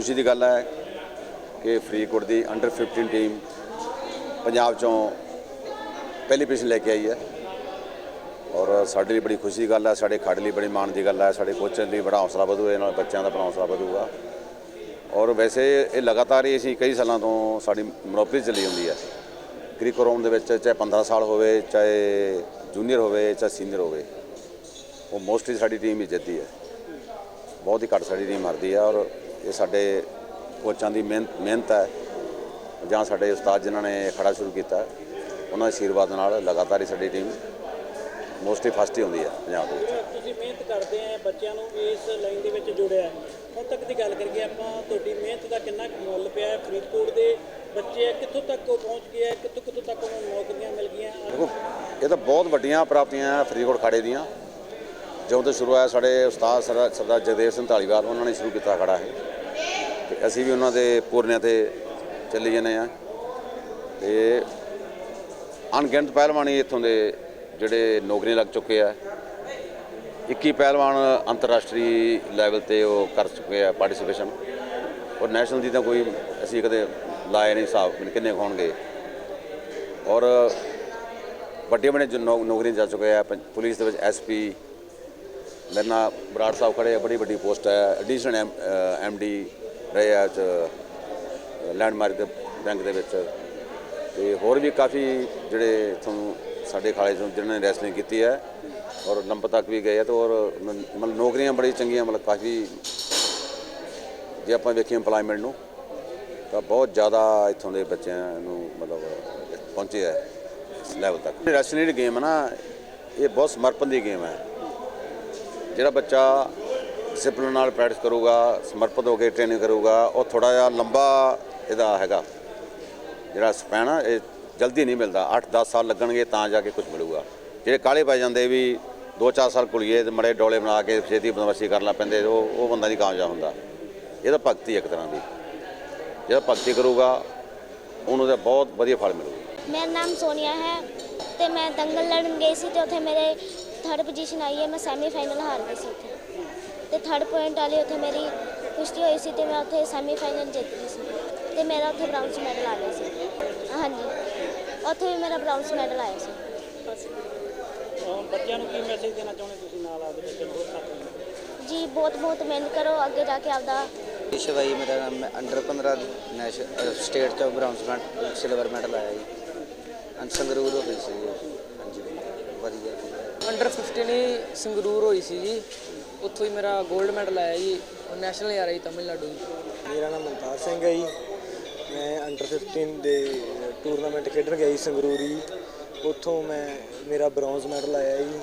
ਖੁਸ਼ੀ ਦੀ ਗੱਲ ਹੈ ਕਿ ਫਰੀਦਕੋਟ ਦੀ ਅੰਡਰ 15 ਟੀਮ ਪੰਜਾਬ ਚੋਂ ਪਹਿਲੀ ਪੋਜੀਸ਼ਨ ਲੈ ਕੇ ਆਈ ਹੈ। ਔਰ ਸਾਡੇ ਲਈ ਬੜੀ ਖੁਸ਼ੀ ਦੀ ਗੱਲ ਹੈ, ਸਾਡੇ ਖੱਡ ਲਈ ਬੜੀ ਮਾਣ ਦੀ ਗੱਲ ਹੈ, ਸਾਡੇ ਕੋਚਾਂ ਲਈ ਬੜਾ ਹੌਸਲਾ ਵਧੂ ਇਹਦੇ ਨਾਲ ਬੱਚਿਆਂ ਦਾ ਬੜਾ ਹੌਸਲਾ ਵਧੂਗਾ। ਔਰ ਵੈਸੇ ਇਹ ਲਗਾਤਾਰ ਹੀ ਅਸੀਂ ਕਈ ਸਾਲਾਂ ਤੋਂ ਸਾਡੀ ਮਨੋਪਰੀ ਚੱਲੀ ਹੁੰਦੀ ਹੈ। ਕ੍ਰਿਕਰੋਮ ਦੇ ਵਿੱਚ ਚਾਹੇ 15 ਸਾਲ ਹੋਵੇ, ਚਾਹੇ ਜੂਨੀਅਰ ਹੋਵੇ, ਚਾਹੇ ਸੀਨੀਅਰ ਹੋਵੇ, ਉਹ ਮੋਸਟਲੀ ਸਾਡੀ ਟੀਮ ਹੀ ਜਿੱਤਦੀ ਹੈ। ਬਹੁਤ ਹੀ ਘੱਟ ਸਾਡੀ ਟੀਮ ਹਾਰਦੀ ਹੈ ਔਰ ਇਹ ਸਾਡੇ ਕੋਚਾਂ ਦੀ ਮਿਹਨਤ ਮਿਹਨਤ ਹੈ। ਜਾਂ ਸਾਡੇ ਉਸਤਾਦ ਜਿਨ੍ਹਾਂ ਨੇ ਖੜਾ ਸ਼ੁਰੂ ਕੀਤਾ ਉਹਨਾਂ ਦੇ ਆਸ਼ੀਰਵਾਦ ਨਾਲ ਲਗਾਤਾਰ ਹੀ ਸਾਡੀ ਟੀਮ ਮੋਸਟਲੀ ਫਸਟ ਹੀ ਹੁੰਦੀ ਹੈ ਪੰਜਾਬ ਦੇ ਵਿੱਚ। ਤੁਸੀਂ ਮਿਹਨਤ ਕਰਦੇ ਆ ਬੱਚਿਆਂ ਨੂੰ ਇਸ ਲਾਈਨ ਦੇ ਵਿੱਚ ਜੋੜਿਆ। ਹੁਣ ਤੱਕ ਦੀ ਗੱਲ ਕਰੀਏ ਆਪਾਂ ਤੁਹਾਡੀ ਮਿਹਨਤ ਦਾ ਕਿੰਨਾ ਮੁੱਲ ਪਿਆ ਫਰੀਦਕੋਟ ਦੇ ਬੱਚੇ ਕਿੱਥੋਂ ਤੱਕ ਉਹ ਪਹੁੰਚ ਗਏ ਕਿੱਥੋਂ ਕਿੱਥੋਂ ਤੱਕ ਉਹਨਾਂ ਨੂੰ ਨੌਕਰੀਆਂ ਮਿਲ ਗਈਆਂ? ਦੇਖੋ ਇਹ ਤਾਂ ਬਹੁਤ ਵੱਡੀਆਂ ਪ੍ਰਾਪਤੀਆਂ ਫਰੀਦਕੋਟ ਖਾੜੇ ਦੀਆਂ। ਜਦੋਂ ਤੋਂ ਸ਼ੁਰੂ ਹੋਇਆ, ਸਾਡੇ ਉਸਤਾਦ ਸਰਦਾਰ ਜਗਦੇਵ ਸਿੰਘ ਢਾਲੀਵਾਲ ਉਹਨਾਂ ਨੇ ਸ਼ੁਰੂ ਕੀਤਾ ਖੜਾ ਹੈ ਤੇ ਅਸੀਂ ਵੀ ਉਹਨਾਂ ਦੇ ਪੂਰਨਿਆਂ ਤੇ ਚੱਲੀ ਜਾਂਦੇ ਆ ਤੇ ਅਣਗਿਣਤ ਪਹਿਲਵਾਨੀ ਇੱਥੋਂ ਦੇ ਜਿਹੜੇ ਨੌਕਰੀਆਂ ਲੱਗ ਚੁੱਕੇ ਆ। 21 ਪਹਿਲਵਾਨ ਅੰਤਰਰਾਸ਼ਟਰੀ ਲੈਵਲ ਤੇ ਉਹ ਕਰ ਚੁੱਕੇ ਆ ਪਾਰਟਿਸਿਪੇਸ਼ਨ ਔਰ ਨੈਸ਼ਨਲ ਦੀ ਤਾਂ ਕੋਈ ਅਸੀਂ ਕਦੇ ਲਾਇਆ ਨਹੀਂ ਹਿਸਾਬ ਕਿੰਨੇ ਕੁ ਹੋਣਗੇ। ਔਰ ਵੱਡੇ ਵੱਡੇ ਨੌ- ਨੌਕਰੀਆਂ ਜਾ ਚੁੱਕੇ ਆ, ਪੰ- ਪੁਲਿਸ ਦੇ ਵਿੱਚ ਐਸਪੀ ਮੇਰੇ ਨਾਲ ਬਰਾੜ ਸਾਹਿਬ ਖੜੇ ਆ, ਬੜੀ ਵੱਡੀ ਪੋਸਟ ਹੈ। ਐਡੀਸ਼ਨਲ ਐਮਡੀ ਰਹੇ ਆ ਲੈਂਡਮਾਰਕ ਦੇ ਬੈਂਕ ਦੇ ਵਿੱਚ। ਤੇ ਹੋਰ ਵੀ ਕਾਫੀ ਜਿਹੜੇ ਤੁਹਾਨੂੰ ਸਾਡੇ ਖਾਲੇ ਚੋਂ ਜਿਨ੍ਹਾਂ ਨੇ ਰੈਸਲਿੰਗ ਕੀਤੀ ਹੈ ਔਰ ਲੰਬ ਤੱਕ ਵੀ ਗਏ ਆ ਤੇ ਔਰ ਮਤਲਬ ਨੌਕਰੀਆਂ ਬੜੀ ਚੰਗੀਆਂ, ਮਤਲਬ ਕਾਫੀ ਜੇ ਆਪਾਂ ਵੇਖੀਏ EMPLOYMENT ਨੂੰ, ਤਾਂ ਬਹੁਤ ਜ਼ਿਆਦਾ ਇੱਥੋਂ ਦੇ ਬੱਚਿਆਂ ਨੂੰ ਮਤਲਬ ਪਹੁੰਚੇ ਹੈ ਇਸ ਲੈਵਲ ਤੱਕ। ਰੈਸਲਿੰਗ ਗੇਮ ਹੈ ਨਾ, ਇਹ ਬਹੁਤ ਸਮਰਪਣ ਦੀ ਗੇਮ ਹੈ। ਜਿਹੜਾ ਬੱਚਾ ਡਿਸਪਲਿਨ ਨਾਲ ਪ੍ਰੈਕਟਿਸ ਕਰੂਗਾ, ਸਮਰਪਿਤ ਹੋ ਕੇ ਟ੍ਰੇਨਿੰਗ ਕਰੂਗਾ, ਉਹ ਥੋੜਾ ਜਿਹਾ ਲੰਬਾ ਇਹਦਾ ਹੈਗਾ। ਜਿਹੜਾ ਸਪੈਨ ਆ, ਇਹ ਜਲਦੀ ਨਹੀਂ ਮਿਲਦਾ। 8-10 ਸਾਲ ਲੱਗਣਗੇ ਤਾਂ ਜਾ ਕੇ ਕੁਝ ਮਿਲੂਗਾ। ਜਿਹੜੇ ਕਾਲੇ ਪੈ ਜਾਂਦੇ ਵੀ 2-4 ਸਾਲ ਕੁਲੀਏ ਤੇ ਮੜੇ ਡੋਲੇ ਬਣਾ ਕੇ ਛੇਤੀ ਬਦਮਾਸ਼ੀ ਕਰਨਾ ਪੈਂਦੇ, ਉਹ ਉਹ ਬੰਦਾ ਨਹੀਂ ਕਾਮਯਾਬ ਹੁੰਦਾ। ਇਹ ਤਾਂ ਭਗਤੀ ਇੱਕ ਤਰ੍ਹਾਂ ਦੀ। ਜਿਹੜਾ ਭਗਤੀ ਕਰੂਗਾ, ਉਹਨੂੰ ਤਾਂ ਬਹੁਤ ਵਧੀਆ ਫਲ ਮਿਲੂਗਾ। ਮੇਰਾ ਨਾਮ ਸੋਨੀਆ ਹੈ ਤੇ ਮੈਂ ਦੰਗਲ ਲੜਨ ਗਈ ਸੀ ਤੇ ਉੱਥੇ ਮੇਰੇ ਥਰਡ ਪੋਜੀਸ਼ਨ ਆਈ ਹੈ ਮੈਂ ਸੈਮੀਫਾਈਨਲ ਹਾਰ ਗਈ ਸੀ ਉੱਥੇ। ਤੇ ਥਰਡ ਪੁਆਇੰਟ ਵਾਲੀ ਉੱਥੇ ਮੇਰੀ ਕੁਸ਼ਤੀ ਹੋਈ ਸੀ ਤੇ ਮੈਂ ਉੱਥੇ ਸੈਮੀਫਾਈਨਲ ਜਿੱਤ ਗਈ ਸੀ। ਤੇ ਮੇਰਾ ਉੱਥੇ ਬ੍ਰਾਊਨਜ਼ ਮੈਡਲ ਆ ਗਿਆ ਸੀ। ਹਾਂਜੀ। ਉੱਥੇ ਵੀ ਮੇਰਾ ਬ੍ਰਾਊਨਜ਼ ਮੈਡਲ ਆਇਆ ਸੀ। ਬੱਚਿਆਂ ਨੂੰ ਕੀ ਮੈਸੇਜ ਦੇਣਾ ਚਾਹੁੰਦੇ ਤੁਸੀਂ ਨਾਲ ਬੱਚਿਆਂ ਨੂੰ ਹੋਰ ਜੀ ਬਹੁਤ ਬਹੁਤ ਮਿਹਨਤ ਕਰੋ ਅੱਗੇ ਜਾ ਕੇ ਆਪਦਾ ਸ਼ਿਵਾਈ ਮੇਰਾ ਨਾਮ ਹੈ ਅੰਡਰ 15 ਨੈਸ਼ਨਲ ਸਟੇਟ ਤੋਂ ਬ੍ਰਾਊਨਜ਼ ਮੈਡਲ ਸਿਲਵਰ ਮੈਡਲ ਆਇਆ ਜੀ। ਅੰਡ ਸੰਗਰੂਰ ਹੋ ਗਈ ਸੀ। ਹਾਂਜੀ। ਵਧੀਆ। ਅੰਡਰ 15 ਹੀ ਸੰਗਰੂਰ ਹੋਈ ਸੀ ਜੀ। ਉੱਥੋਂ ਹੀ ਮੇਰਾ 골ਡ ਮੈਡਲ ਆਇਆ ਜੀ। ਨੈਸ਼ਨਲ ਆ ਰਹੀ ਤਮਿਲਨਾਡੂ ਜੀ ਮੇਰਾ ਨਾਮ ਮਨਤਾਰ ਸਿੰਘ ਹੈ ਜੀ। ਮੈਂ ਅੰਡਰ 15 ਦੇ ਟੂਰਨਾਮੈਂਟ ਖੇਡਣ ਗਿਆ ਜੀ ਸੰਗਰੂਰੀ ਉੱਥੋਂ ਮੈਂ ਮੇਰਾ ਬ੍ਰੌਂਜ਼ ਮੈਡਲ ਆਇਆ ਜੀ।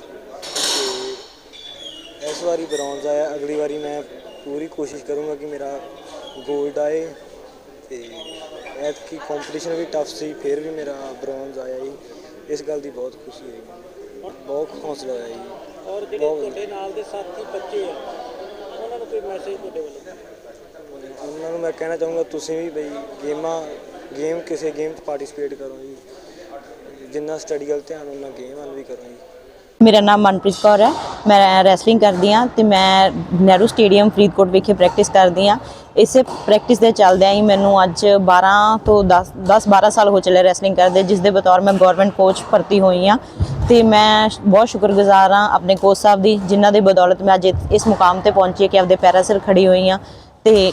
ਤੇ ਇਸ ਵਾਰੀ ਬ੍ਰੌਂਜ਼ ਆਇਆ। ਅਗਲੀ ਵਾਰੀ ਮੈਂ ਪੂਰੀ ਕੋਸ਼ਿਸ਼ ਕਰੂੰਗਾ ਕਿ ਮੇਰਾ 골ਡ ਆਏ। ਤੇ ਐਤਕੀ ਕੰਪੀਟੀਸ਼ਨ ਵੀ ਟਫ ਸੀ। ਫਿਰ ਵੀ ਮੇਰਾ ਬ੍ਰੌਂਜ਼ ਆਇਆ ਜੀ। ਇਸ ਗੱਲ ਦੀ ਬਹੁਤ ਖੁਸ਼ੀ ਹੋਈ ਮੈਨੂੰ। ਬਹੁਤ ਹੌਸਲਾ ਹੋਇਆ ਜੀ। ਔਰ ਜਿਹੜੇ ਬਹੁਤ ਤੁਹਾਡੇ ਨਾਲ ਦੇ ਸਾਥੀ ਬੱਚੇ ਆ ਉਹਨਾਂ ਨੂੰ ਕੋਈ ਮੈਸੇਜ ਤੁਹਾਡੇ ਵੱਲੋਂ? ਉਹਨਾਂ ਨੂੰ ਮੈਂ ਕਹਿਣਾ ਚਾਹੂੰਗਾ ਤੁਸੀਂ ਵੀ ਬਈ ਗੇਮਾਂ ਗੇਮ ਕਿਸੇ ਗੇਮ 'ਚ ਪਾਰਟਿਸਿਪੇਟ ਕਰੋ ਜੀ। ਜਿੰਨਾ ਸਟੱਡੀ ਵੱਲ ਧਿਆਨ ਉਹਨਾਂ ਗੇਮ ਵੱਲ ਵੀ ਕਰੋ ਜੀ। ਮੇਰਾ ਨਾਮ ਮਨਪ੍ਰੀਤ ਕੌਰ ਹੈ। ਮੈਂ ਰੈਸਲਿੰਗ ਕਰਦੀ ਹਾਂ ਤੇ ਮੈਂ ਨਹਿਰੂ ਸਟੇਡੀਅਮ ਫਰੀਦਕੋਟ ਵਿਖੇ ਪ੍ਰੈਕਟਿਸ ਕਰਦੀ ਹਾਂ। ਇਸੇ ਪ੍ਰੈਕਟਿਸ ਦੇ ਚੱਲਦਿਆਂ ਹੀ ਮੈਨੂੰ ਅੱਜ 12 ਤੋਂ 10 10 12 ਸਾਲ ਹੋ ਚੱਲੇ ਰੈਸਲਿੰਗ ਕਰਦੇ, ਜਿਸ ਦੇ ਬਤੌਰ ਮੈਂ ਗਵਰਨਮੈਂਟ ਕੋਚ ਭਰਤੀ ਹੋਈ ਹਾਂ। ਤੇ ਮੈਂ ਬਹੁਤ ਸ਼ੁਕਰਗੁਜ਼ਾਰ ਹਾਂ ਆਪਣੇ ਕੋਚ ਸਾਹਿਬ ਦੀ, ਜਿਨ੍ਹਾਂ ਦੀ ਬਦੌਲਤ ਮੈਂ ਅੱਜ ਇਸ ਮੁਕਾਮ ਤੇ ਪਹੁੰਚੀ ਕਿ ਆਪਦੇ ਪੈਰਾਂ ਸਿਰ ਖੜੀ ਹੋਈ ਹਾਂ। ਤੇ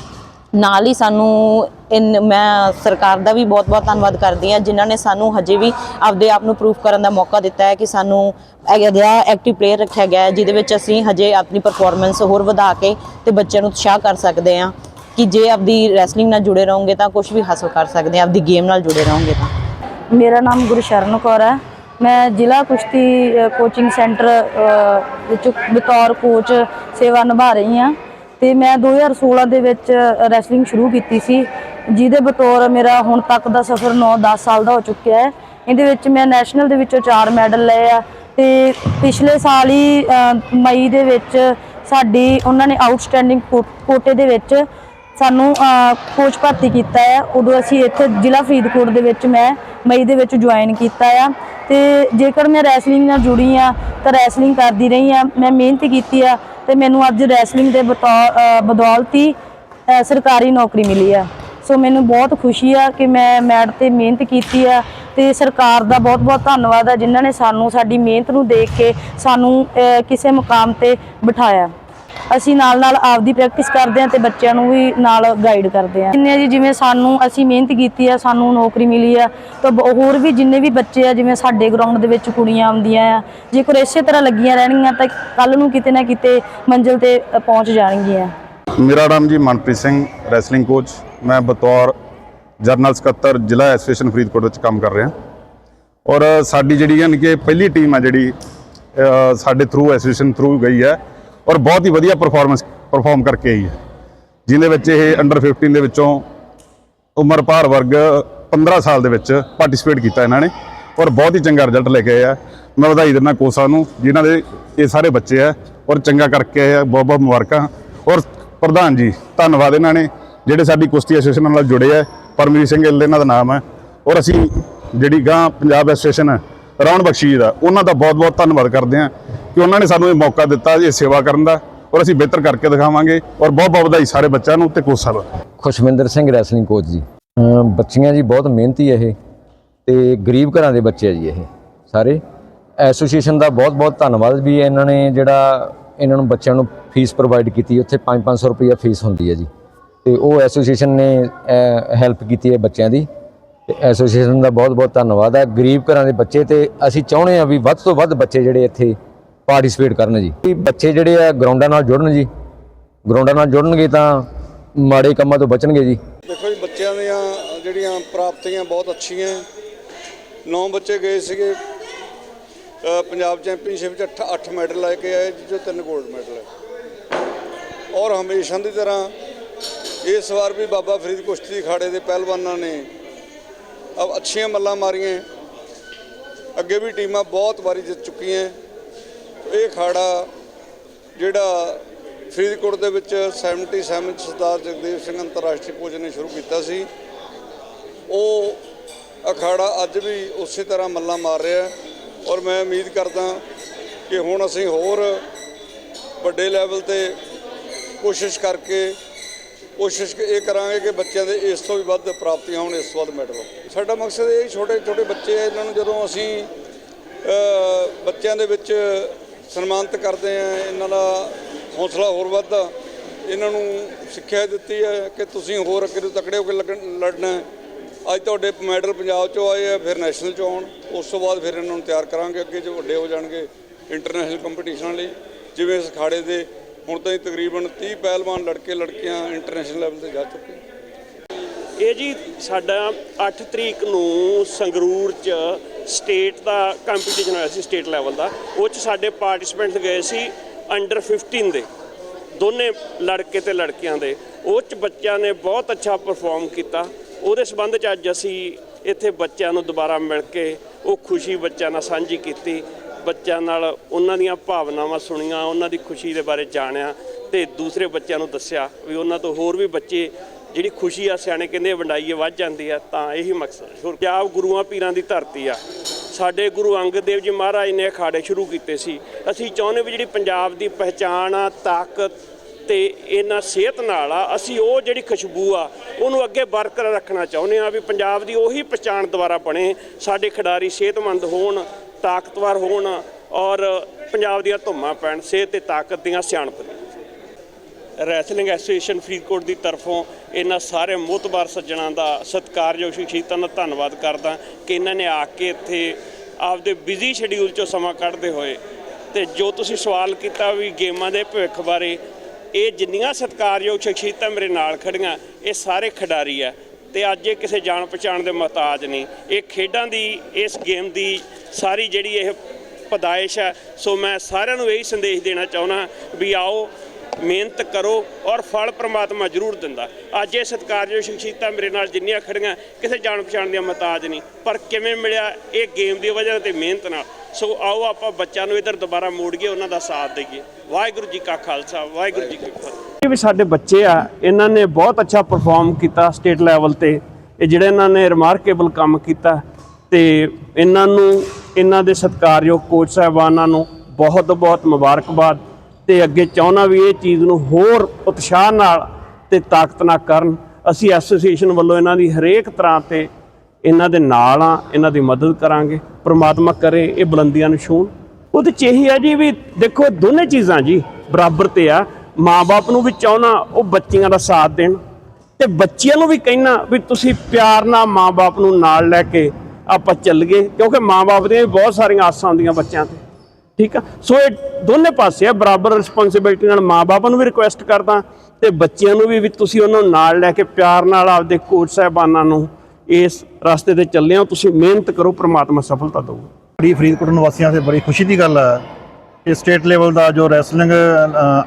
ਨਾਲ ਹੀ ਸਾਨੂੰ ਇਨ ਮੈਂ ਸਰਕਾਰ ਦਾ ਵੀ ਬਹੁਤ-ਬਹੁਤ ਧੰਨਵਾਦ ਕਰਦੀ ਹਾਂ, ਜਿਨ੍ਹਾਂ ਨੇ ਸਾਨੂੰ ਹਜੇ ਵੀ ਆਪਦੇ ਆਪ ਨੂੰ ਪ੍ਰੂਫ ਕਰਨ ਦਾ ਮੌਕਾ ਦਿੱਤਾ ਹੈ ਕਿ ਸਾਨੂੰ ਅਜਿਹਾ ਐਕਟਿਵ ਪਲੇਅਰ ਰੱਖਿਆ ਗਿਆ ਹੈ, ਜਿਹਦੇ ਵਿੱਚ ਅਸੀਂ ਹਜੇ ਆਪਣੀ ਪਰਫਾਰਮੈਂਸ ਹੋਰ ਵਧਾ ਕੇ ਤੇ ਬੱਚਿਆਂ ਨੂੰ ਉਤਸ਼ਾਹ ਕਰ ਸਕਦੇ ਹਾਂ ਕਿ ਜੇ ਆਪਦੀ ਰੈਸਲਿੰਗ ਨਾਲ ਜੁੜੇ ਰਹੋਗੇ ਤਾਂ ਕੁਝ ਵੀ ਹਾਸਲ ਕਰ ਸਕਦੇ ਹਾਂ, ਆਪਦੀ ਗੇਮ ਨਾਲ ਜੁੜੇ ਰਹੋਗੇ ਤਾਂ। ਮੇਰਾ ਨਾਮ ਗੁਰਸ਼ਰਨ ਕੌਰ ਹੈ। ਮੈਂ ਜ਼ਿਲ੍ਹਾ ਕੁਸ਼ਤੀ ਕੋਚਿੰਗ ਸੈਂਟਰ ਵਿੱਚ ਬਤੌਰ ਕੋਚ ਸੇਵਾ ਨਿਭਾ ਰਹੀ ਹਾਂ। ਤੇ ਮੈਂ 2016 ਦੇ ਵਿੱਚ ਰੈਸਲਿੰਗ ਸ਼ੁਰੂ ਕੀਤੀ ਸੀ। ਜਿਹਦੇ ਬਤੌਰ ਮੇਰਾ ਹੁਣ ਤੱਕ ਦਾ ਸਫ਼ਰ 9-10 ਸਾਲ ਦਾ ਹੋ ਚੁੱਕਿਆ ਹੈ। ਇਹਦੇ ਵਿੱਚ ਮੈਂ ਨੈਸ਼ਨਲ ਦੇ ਵਿੱਚੋਂ 4 ਮੈਡਲ ਲਏ ਆ ਤੇ ਪਿਛਲੇ ਸਾਲ ਹੀ ਮਈ ਦੇ ਵਿੱਚ ਸਾਡੀ, ਉਹਨਾਂ ਨੇ ਆਊਟਸਟੈਂਡਿੰਗ ਕੋਟੇ ਦੇ ਵਿੱਚ ਸਾਨੂੰ ਅ, ਕੋਚ ਭਰਤੀ ਕੀਤਾ ਹੈ ਉਦੋਂ ਅਸੀਂ ਇੱਥੇ ਜ਼ਿਲ੍ਹਾ ਫਰੀਦਕੋਟ ਦੇ ਵਿੱਚ ਮੈਂ ਮਈ ਦੇ ਵਿੱਚ ਜੁਆਇਨ ਕੀਤਾ ਆ। ਤੇ ਜੇਕਰ ਮੈਂ ਰੈਸਲਿੰਗ ਨਾਲ ਜੁੜੀ ਆ ਤਾਂ ਰੈਸਲਿੰਗ ਕਰਦੀ ਰਹੀ ਆ। ਮੈਂ ਮਿਹਨਤ ਕੀਤੀ ਆ ਤੇ ਮੈਨੂੰ ਅੱਜ ਰੈਸਲਿੰਗ ਦੇ ਬਤੌਰ ਬਦੌਲਤ ਹੀ ਸਰਕਾਰੀ ਨੌਕਰੀ ਮਿਲੀ ਆ। ਸੋ ਮੈਨੂੰ ਬਹੁਤ ਖੁਸ਼ੀ ਆ ਕਿ ਮੈਂ ਮੈਟ ਤੇ ਮਿਹਨਤ ਕੀਤੀ ਆ ਤੇ ਸਰਕਾਰ ਦਾ ਬਹੁਤ-ਬਹੁਤ ਧੰਨਵਾਦ ਆ ਜਿਨ੍ਹਾਂ ਨੇ ਸਾਨੂੰ ਸਾਡੀ ਮਿਹਨਤ ਨੂੰ ਦੇਖ ਕੇ ਸਾਨੂੰ ਕਿਸੇ ਮੁਕਾਮ ਤੇ ਬਿਠਾਇਆ। ਅਸੀਂ ਨਾਲ ਨਾਲ ਆਪਦੀ ਪ੍ਰੈਕਟਿਸ ਕਰਦੇ ਹਾਂ ਤੇ ਬੱਚਿਆਂ ਨੂੰ ਵੀ ਨਾਲ ਗਾਈਡ ਕਰਦੇ ਹਾਂ। ਜਿੰਨੇ ਜੀ ਜਿਵੇਂ ਸਾਨੂੰ ਅਸੀਂ ਮਿਹਨਤ ਕੀਤੀ ਆ, ਸਾਨੂੰ ਨੌਕਰੀ ਮਿਲੀ ਆ, ਤਾਂ ਹੋਰ ਵੀ ਜਿੰਨੇ ਵੀ ਬੱਚੇ ਆ, ਜਿਵੇਂ ਸਾਡੇ ਗਰਾਊਂਡ ਦੇ ਵਿੱਚ ਕੁੜੀਆਂ ਆਉਂਦੀਆਂ ਆ, ਜੇਕਰ ਇਸੇ ਤਰ੍ਹਾਂ ਲੱਗੀਆਂ ਰਹਿਣਗੀਆਂ ਤਾਂ ਕੱਲ ਨੂੰ ਕਿਤੇ ਨਾ ਕਿਤੇ ਮੰਜ਼ਿਲ ਤੇ ਪਹੁੰਚ ਜਾਣਗੀਆਂ। ਮੇਰਾ ਨਾਮ ਜੀ ਮਨਪ੍ਰੀਤ ਸਿੰਘ ਰੈਸਲਿੰਗ ਕੋਚ ਮੈਂ ਬਤੌਰ ਜਰਨਲ ਸਕੱਤਰ ਜ਼ਿਲ੍ਹਾ ਐਸੋਸੀਏਸ਼ਨ ਫਰੀਦਕੋਟ ਵਿੱਚ ਕੰਮ ਕਰ ਰਿਹਾ। ਔਰ ਸਾਡੀ ਜਿਹੜੀ ਯਾਨੀ ਕਿ ਪਹਿਲੀ ਟੀਮ ਆ ਜਿਹੜੀ ਸਾਡੇ ਥਰੂ ਐਸੋਸੀਏਸ਼ਨ ਥਰੂ ਗਈ ਹੈ ਔਰ ਬਹੁਤ ਹੀ ਵਧੀਆ ਪਰਫਾਰਮੈਂਸ ਪਰਫਾਰਮ ਕਰਕੇ ਆਈ ਹੈ। ਜਿਹਦੇ ਵਿੱਚ ਇਹ ਅੰਡਰ 15 ਦੇ ਵਿੱਚੋਂ ਉਮਰ ਭਾਰ ਵਰਗ 15 ਸਾਲ ਦੇ ਵਿੱਚ ਪਾਰਟਿਸਿਪੇਟ ਕੀਤਾ ਇਹਨਾਂ ਨੇ ਔਰ ਬਹੁਤ ਹੀ ਚੰਗਾ ਰਿਜ਼ਲਟ ਲੈ ਕੇ ਆਏ ਆ ਮੈਂ ਵਧਾਈ ਦਿੰਦਾ ਕੋਚ ਨੂੰ, ਜਿਨ੍ਹਾਂ ਦੇ ਇਹ ਸਾਰੇ ਬੱਚੇ ਆ ਔਰ ਚੰਗਾ ਕਰਕੇ ਆਏ ਆ, ਬਹੁਤ ਬਹੁਤ ਮੁਬਾਰਕਾਂ। ਔਰ ਪ੍ਰਧਾਨ ਜੀ, ਧੰਨਵਾਦ ਇਹਨਾਂ ਨੇ, ਜਿਹੜੇ ਸਾਡੀ ਕੁਸ਼ਤੀ ਐਸੋਸੀਏਸ਼ਨ ਨਾਲ ਜੁੜੇ ਆ। ਪਰਮਜੀਤ ਸਿੰਘ ਗਿੱਲ ਇਹਨਾਂ ਦਾ ਨਾਮ ਹੈ। ਔਰ ਅਸੀਂ ਜਿਹੜੀ ਗਾਂ ਪੰਜਾਬ ਐਸੋਸੀਏਸ਼ਨ ਹੈ ਰਾਉਣ ਬਖਸ਼ੀ ਦਾ। ਉਹਨਾਂ ਦਾ ਬਹੁਤ ਬਹੁਤ ਧੰਨਵਾਦ ਕਰਦੇ ਹਾਂ ਕਿ ਉਹਨਾਂ ਨੇ ਸਾਨੂੰ ਇਹ ਮੌਕਾ ਦਿੱਤਾ, ਇਹ ਸੇਵਾ ਕਰਨ ਦਾ ਔਰ ਅਸੀਂ ਬਿਹਤਰ ਕਰਕੇ ਦਿਖਾਵਾਂਗੇ ਔਰ ਬਹੁਤ ਬਹੁਤ ਵਧਾਈ ਸਾਰੇ ਬੱਚਿਆਂ ਨੂੰ ਤੇ ਕੋਚ ਸਾਹਿਬ ਨੂੰ। Khushwinder Singh wrestling coach ji. ਬੱਚੀਆਂ ਜੀ ਬਹੁਤ ਮਿਹਨਤੀ ਇਹ ਤੇ ਗਰੀਬ ਘਰਾਂ ਦੇ ਬੱਚੇ ਆ ਜੀ ਇਹ ਸਾਰੇ। ਐਸੋਸੀਏਸ਼ਨ ਦਾ ਬਹੁਤ ਬਹੁਤ ਧੰਨਵਾਦ ਵੀ ਇਹਨਾਂ ਨੇ ਜਿਹੜਾ ਇਹਨਾਂ ਨੂੰ ਬੱਚਿਆਂ ਨੂੰ ਫੀਸ ਪ੍ਰੋਵਾਈਡ ਕੀਤੀ, ਉੱਥੇ 5-500 ਰੁਪਈਆ ਫੀਸ ਹੁੰਦੀ ਹੈ ਜੀ। ਤੇ ਉਹ ਐਸੋਸੀਏਸ਼ਨ ਨੇ ਹੈਲਪ ਕੀਤੀ ਹੈ ਬੱਚਿਆਂ ਦੀ। ਤੇ ਐਸੋਸੀਏਸ਼ਨ ਦਾ ਬਹੁਤ ਬਹੁਤ ਧੰਨਵਾਦ ਹੈ ਗਰੀਬ ਘਰਾਂ ਦੇ ਬੱਚੇ ਤੇ ਅਸੀਂ ਚਾਹੁੰਦੇ ਆ ਵੀ ਵੱਧ ਤੋਂ ਵੱਧ ਬੱਚੇ ਜਿਹੜੇ ਇੱਥੇ ਪਾਰਟਿਸਿਪੇਟ ਕਰਨ ਜੀ। ਵੀ ਬੱਚੇ ਜਿਹੜੇ ਆ ਗਰਾਊਂਡਾਂ ਨਾਲ ਜੁੜਨ ਜੀ। ਗਰਾਊਂਡਾਂ ਨਾਲ ਜੁੜਨਗੇ ਤਾਂ ਮਾੜੇ ਕੰਮਾਂ ਤੋਂ ਬਚਣਗੇ ਜੀ। ਦੇਖੋ ਜੀ, ਬੱਚਿਆਂ ਦੀਆਂ ਜਿਹੜੀਆਂ ਪ੍ਰਾਪਤੀਆਂ ਬਹੁਤ ਅੱਛੀਆਂ। ਨੌ ਬੱਚੇ ਗਏ ਸੀਗੇ। ਪੰਜਾਬ ਚੈਂਪੀਅਨਸ਼ਿਪ 'ਚ 8 8 ਮੈਡਲ ਲੈ ਕੇ ਆਏ ਜਿਸ 'ਚੋਂ ਤਿੰਨ 골ਡ ਮੈਡਲ ਹੈ। ਔਰ ਹਮੇਸ਼ਾ ਦੀ ਤਰ੍ਹਾਂ ਇਸ ਵਾਰ ਵੀ ਬਾਬਾ ਫਰੀਦ ਕੁਸ਼ਤੀ ਅਖਾੜੇ ਦੇ ਪਹਿਲਵਾਨਾਂ ਨੇ ਅੱਛੀਆਂ ਮੱਲਾਂ ਮਾਰੀਆਂ ਅੱਗੇ ਵੀ ਟੀਮਾਂ ਬਹੁਤ ਵਾਰੀ ਜਿੱਤ ਚੁੱਕੀਆਂ ਇਹ ਅਖਾੜਾ ਜਿਹੜਾ ਫਰੀਦਕੋਟ ਦੇ ਵਿੱਚ 77 ਸਰਦਾਰ ਜਗਦੇਵ ਸਿੰਘ ਅੰਤਰਰਾਸ਼ਟਰੀ ਕੋਚ ਨੇ ਸ਼ੁਰੂ ਕੀਤਾ ਸੀ। ਉਹ ਅਖਾੜਾ ਅੱਜ ਵੀ ਉਸੇ ਤਰ੍ਹਾਂ ਮੱਲਾ ਮਾਰ ਰਿਹਾ ਔਰ ਮੈਂ ਉਮੀਦ ਕਰਦਾ ਕਿ ਹੁਣ ਅਸੀਂ ਹੋਰ ਵੱਡੇ ਲੈਵਲ ਤੇ ਕੋਸ਼ਿਸ਼ ਕਰਕੇ ਕੋਸ਼ਿਸ਼ ਇਹ ਕਰਾਂਗੇ ਕਿ ਬੱਚਿਆਂ ਦੇ ਇਸ ਤੋਂ ਵੀ ਵੱਧ ਪ੍ਰਾਪਤੀਆਂ ਹੋਣ ਇਸ ਤੋਂ ਵੱਧ ਮੈਡਲ ਸਾਡਾ ਮਕਸਦ ਇਹ ਛੋਟੇ ਛੋਟੇ ਬੱਚੇ ਆ, ਇਹਨਾਂ ਨੂੰ ਜਦੋਂ ਅਸੀਂ ਬੱਚਿਆਂ ਦੇ ਵਿੱਚ ਸਨਮਾਨਿਤ ਕਰਦੇ ਆ, ਇਹਨਾਂ ਦਾ ਹੌਸਲਾ ਹੋਰ ਵੱਧਦਾ, ਇਹਨਾਂ ਨੂੰ ਸਿੱਖਿਆ ਦਿੱਤੀ ਹੈ ਕਿ ਤੁਸੀਂ ਹੋਰ ਅੱਗੇ ਤੋਂ ਤਕੜੇ ਹੋ ਕੇ ਲੱਗਣ- ਲੜਨਾ ਅੱਜ ਤੁਹਾਡੇ ਮੈਡਲ ਪੰਜਾਬ ਚੋਂ ਆਏ ਆ, ਫਿਰ ਨੈਸ਼ਨਲ ਚੋਂ ਆਉਣ, ਉਸ ਤੋਂ ਬਾਅਦ ਫਿਰ ਇਹਨਾਂ ਨੂੰ ਤਿਆਰ ਕਰਾਂਗੇ ਅੱਗੇ ਜੋ ਵੱਡੇ ਹੋ ਜਾਣਗੇ ਇੰਟਰਨੈਸ਼ਨਲ ਕੰਪੀਟੀਸ਼ਨਾਂ ਲਈ ਜਿਵੇਂ ਇਸ ਅਖਾੜੇ ਦੇ ਹੁਣ ਤਾਈਂ ਤਕਰੀਬਨ 30 ਪਹਿਲਵਾਨ ਲੜਕੇ ਲੜਕੀਆਂ ਇੰਟਰਨੈਸ਼ਨਲ ਲੈਵਲ ਤੇ ਜਾ ਚੁੱਕੇ ਇਹ ਜੀ ਸਾਡਾ 8 ਤਰੀਕ ਨੂੰ ਸੰਗਰੂਰ ਚ ਸਟੇਟ ਦਾ ਕੰਪੀਟੀਸ਼ਨ ਹੋਇਆ ਸੀ ਸਟੇਟ ਲੈਵਲ ਦਾ। ਉਹ ਚ ਸਾਡੇ ਪਾਰਟਿਸਪੈਂਟਸ ਗਏ ਸੀ ਅੰਡਰ 15 ਦੇ, ਦੋਨੇ ਲੜਕੇ ਤੇ ਲੜਕੀਆਂ ਦੇ। ਉਹ ਚ ਬੱਚਿਆਂ ਨੇ ਬਹੁਤ ਅੱਛਾ ਪਰਫਾਰਮ ਕੀਤਾ। ਉਹਦੇ ਸਬੰਧ ਚ ਅੱਜ ਅਸੀਂ ਇੱਥੇ ਬੱਚਿਆਂ ਨੂੰ ਦੁਬਾਰਾ ਮਿਲ ਕੇ ਉਹ ਖੁਸ਼ੀ ਬੱਚਿਆਂ ਨਾਲ ਸਾਂਝੀ ਕੀਤੀ। ਬੱਚਿਆਂ ਨਾਲ ਉਹਨਾਂ ਦੀਆਂ ਭਾਵਨਾਵਾਂ ਸੁਣੀਆਂ, ਉਹਨਾਂ ਦੀ ਖੁਸ਼ੀ ਦੇ ਬਾਰੇ ਜਾਣਿਆ ਤੇ ਦੂਸਰੇ ਬੱਚਿਆਂ ਨੂੰ ਦੱਸਿਆ ਵੀ ਉਹਨਾਂ ਤੋਂ ਹੋਰ ਵੀ ਬੱਚੇ ਜਿਹੜੀ ਖੁਸ਼ੀ ਆ ਸਿਆਣੇ ਕਹਿੰਦੇ ਵੰਡਾਈਏ ਵੱਧ ਜਾਂਦੀ ਆ, ਤਾਂ ਇਹੀ ਮਕਸਦ ਪੰਜਾਬ ਗੁਰੂਆਂ ਪੀਰਾਂ ਦੀ ਧਰਤੀ ਆ। ਸਾਡੇ ਗੁਰੂ ਅੰਗਦ ਦੇਵ ਜੀ ਮਹਾਰਾਜ ਨੇ ਅਖਾੜੇ ਸ਼ੁਰੂ ਕੀਤੇ ਸੀ। ਅਸੀਂ ਚਾਹੁੰਦੇ ਵੀ ਜਿਹੜੀ ਪੰਜਾਬ ਦੀ ਪਹਿਚਾਣ ਆ, ਤਾਕਤ ਤੇ ਇਹਨਾਂ ਸਿਹਤ ਨਾਲ ਆ, ਅਸੀਂ ਉਹ ਜਿਹੜੀ ਖੁਸ਼ਬੂ ਆ, ਉਹਨੂੰ ਅੱਗੇ ਬਰਕਰਾਰ ਰੱਖਣਾ ਚਾਹੁੰਦੇ ਆ ਵੀ ਪੰਜਾਬ ਦੀ ਉਹੀ ਪਛਾਣ ਦੁਆਰਾ ਬਣੇ, ਸਾਡੇ ਖਿਡਾਰੀ ਸਿਹਤਮੰਦ ਹੋਣ ਤਾਕਤਵਰ ਹੋਣ ਔਰ ਪੰਜਾਬ ਦੀਆਂ ਧੁੰਮਾਂ ਪੈਣ, ਸਿਹਤ ਤੇ ਤਾਕਤ ਦੀਆਂ ਸਿਆਣਪ ਰੈਸਲਿੰਗ ਐਸੋਸੀਏਸ਼ਨ ਫਰੀਦਕੋਟ ਦੀ ਤਰਫੋਂ ਇਹਨਾਂ ਸਾਰੇ ਮੋਤਬਾਰ ਸੱਜਣਾ ਦਾ ਸਤਿਕਾਰਯੋਗ ਸ਼ਖਸੀਅਤਾਂ ਦਾ ਧੰਨਵਾਦ ਕਰਦਾ ਕਿ ਇਹਨਾਂ ਨੇ ਆ ਕੇ ਇੱਥੇ ਆਪਦੇ ਬਿਜ਼ੀ ਸ਼ਡਿਊਲ ਚੋਂ ਸਮਾਂ ਕੱਢਦੇ ਹੋਏ ਤੇ ਜੋ ਤੁਸੀਂ ਸਵਾਲ ਕੀਤਾ ਵੀ ਗੇਮਾਂ ਦੇ ਭਵਿੱਖ ਬਾਰੇ, ਇਹ ਜਿੰਨੀਆਂ ਸਤਿਕਾਰਯੋਗ ਸ਼ਖਸੀਅਤਾਂ ਮੇਰੇ ਨਾਲ ਖੜੀਆਂ, ਇਹ ਸਾਰੇ ਖਿਡਾਰੀ ਆ। ਤੇ ਅੱਜ ਇਹ ਕਿਸੇ ਜਾਣ ਪਛਾਣ ਦੇ ਮਹਤਾਜ ਨਹੀਂ। ਇਹ ਖੇਡਾਂ ਦੀ, ਇਸ ਗੇਮ ਦੀ ਸਾਰੀ ਜਿਹੜੀ ਇਹ ਪਦਾਇਸ਼ ਹੈ, ਸੋ ਮੈਂ ਸਾਰਿਆਂ ਨੂੰ ਇਹੀ ਸੰਦੇਸ਼ ਦੇਣਾ ਚਾਹੁੰਦਾ ਵੀ ਆਓ, ਮਿਹਨਤ ਕਰੋ ਔਰ ਫਲ ਪ੍ਰਮਾਤਮਾ ਜ਼ਰੂਰ ਦਿੰਦਾ। ਅੱਜ ਇਹ ਸਤਿਕਾਰਯੋਗ ਸ਼ਖਸੀਅਤਾਂ ਮੇਰੇ ਨਾਲ ਜਿੰਨੀਆਂ ਖੜੀਆਂ, ਕਿਸੇ ਜਾਣ ਪਛਾਣ ਦੀਆਂ ਮਹਤਾਜ ਨਹੀਂ। ਪਰ ਕਿਵੇਂ ਮਿਲਿਆ ਇਹ ਗੇਮ ਦੀ ਵਜ੍ਹਾ ਤੇ ਮਿਹਨਤ ਨਾਲ। ਸੋ ਆਓ ਆਪਾਂ ਬੱਚਿਆਂ ਨੂੰ ਇਧਰ ਦੁਬਾਰਾ ਮੋੜੀਏ, ਉਹਨਾਂ ਦਾ ਸਾਥ ਦਈਏ। ਵਾਹਿਗੁਰੂ ਜੀ ਕਾ ਖਾਲਸਾ, ਵਾਹਿਗੁਰੂ ਜੀ ਕੀ ਫਤਿਹ। ਵੀ ਸਾਡੇ ਬੱਚੇ ਆ, ਇਹਨਾਂ ਨੇ ਬਹੁਤ ਅੱਛਾ ਪਰਫਾਰਮ ਕੀਤਾ ਸਟੇਟ ਲੈਵਲ ਤੇ। ਇਹ ਜਿਹੜੇ ਇਹਨਾਂ ਨੇ ਰਿਮਾਰਕੇਬਲ ਕੰਮ ਕੀਤਾ ਤੇ ਇਹਨਾਂ ਨੂੰ, ਇਹਨਾਂ ਦੇ ਸਤਿਕਾਰਯੋਗ ਕੋਚ ਸਾਹਿਬਾਨਾਂ ਨੂੰ ਬਹੁਤ ਬਹੁਤ ਮੁਬਾਰਕਬਾਦ ਤੇ ਅੱਗੇ ਚਾਹੁੰਦਾ ਵੀ ਇਹ ਚੀਜ਼ ਨੂੰ ਹੋਰ ਉਤਸ਼ਾਹ ਨਾਲ ਤੇ ਤਾਕਤ ਨਾਲ ਕਰਨ। ਅਸੀਂ ਐਸੋਸੀਏਸ਼ਨ ਵੱਲੋਂ ਇਹਨਾਂ ਦੀ ਹਰੇਕ ਤਰ੍ਹਾਂ ਤੇ ਇਹਨਾਂ ਦੇ ਨਾਲ ਆ, ਇਹਨਾਂ ਦੀ ਮਦਦ ਕਰਾਂਗੇ। ਪ੍ਰਮਾਤਮਾ ਕਰੇ ਇਹ ਬੁਲੰਦੀਆਂ ਨੂੰ ਛੂਹਣ। ਉਹਦੇ ਚ ਇਹੀ ਆ ਜੀ ਵੀ ਦੇਖੋ ਦੋਨੇ ਚੀਜ਼ਾਂ ਜੀ ਬਰਾਬਰ ਤੇ ਆ। ਮਾਪੇ ਨੂੰ ਵੀ ਚਾਹਣਾ ਉਹ ਬੱਚੀਆਂ ਦਾ ਸਾਥ ਦੇਣ। ਤੇ ਬੱਚਿਆਂ ਨੂੰ ਵੀ ਕਹਿਣਾ ਵੀ ਤੁਸੀਂ ਪਿਆਰ ਨਾਲ ਮਾਪੇ ਨੂੰ ਨਾਲ ਲੈ ਕੇ ਆਪਾਂ ਚੱਲੀਏ, ਕਿਉਂਕਿ ਮਾਪੇ ਦੀਆਂ ਵੀ ਬਹੁਤ ਸਾਰੀਆਂ ਆਸਾਂ ਹੁੰਦੀਆਂ ਬੱਚਿਆਂ ਤੇ। ਠੀਕ ਆ? ਸੋ ਇਹ ਦੋਨੇ ਪਾਸੇ ਆ, ਬਰਾਬਰ ਰਿਸਪੌਂਸਿਬਿਲਟੀ ਨਾਲ ਮਾਪੇ ਨੂੰ ਵੀ ਰਿਕੁਐਸਟ ਕਰਦਾ, ਤੇ ਬੱਚਿਆਂ ਨੂੰ ਵੀ ਵੀ ਤੁਸੀਂ ਉਹਨਾਂ ਨੂੰ ਨਾਲ ਲੈ ਕੇ ਪਿਆਰ ਨਾਲ ਆਪਦੇ ਕੋਚ ਸਾਹਿਬਾਨਾਂ ਨੂੰ ਇਸ ਰਸਤੇ ਤੇ ਚੱਲੇ ਹੋ, ਤੁਸੀਂ ਮਿਹਨਤ ਕਰੋ, ਪ੍ਰਮਾਤਮਾ ਸਫਲਤਾ ਦਊਗਾ ਬੜੀ ਫਰੀਦਕੋਟ ਨਿਵਾਸੀਆਂ ਤੇ ਬੜੀ ਖੁਸ਼ੀ ਦੀ ਗੱਲ ਹੈ ਇਹ ਸਟੇਟ ਲੈਵਲ ਦਾ ਜੋ ਰੈਸਲਿੰਗ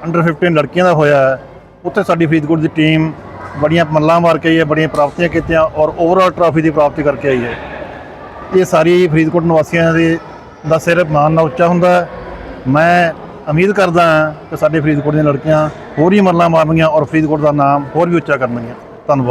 ਅੰਡਰ 15 ਲੜਕੀਆਂ ਦਾ ਹੋਇਆ ਹੈ, ਉੱਥੇ ਸਾਡੀ ਫਰੀਦਕੋਟ ਦੀ ਟੀਮ ਬੜੀਆਂ ਮੱਲਾਂ ਮਾਰ ਕੇ ਆਈ ਹੈ, ਬੜੀਆਂ ਪ੍ਰਾਪਤੀਆਂ ਕੀਤੀਆਂ ਔਰ ਓਵਰਆਲ ਟਰਾਫੀ ਦੀ ਪ੍ਰਾਪਤੀ ਕਰਕੇ ਆਈ ਹੈ। ਇਹ ਸਾਰੀ ਫਰੀਦਕੋਟ ਨਿਵਾਸੀਆਂ ਦੇ ਦਾ ਸਿਰ ਮਾਣ ਨਾਲ ਉੱਚਾ ਹੁੰਦਾ ਹੈ। ਮੈਂ ਉਮੀਦ ਕਰਦਾ ਹਾਂ ਕਿ ਸਾਡੇ ਫਰੀਦਕੋਟ ਦੀਆਂ ਲੜਕੀਆਂ ਹੋਰ ਹੀ ਮੱਲਾਂ ਮਾਰਨਗੀਆਂ ਔਰ ਫਰੀਦਕੋਟ ਦਾ ਨਾਮ ਹੋਰ ਵੀ ਉੱਚਾ ਕਰਨਗੀਆਂ। ਧੰਨਵਾਦ।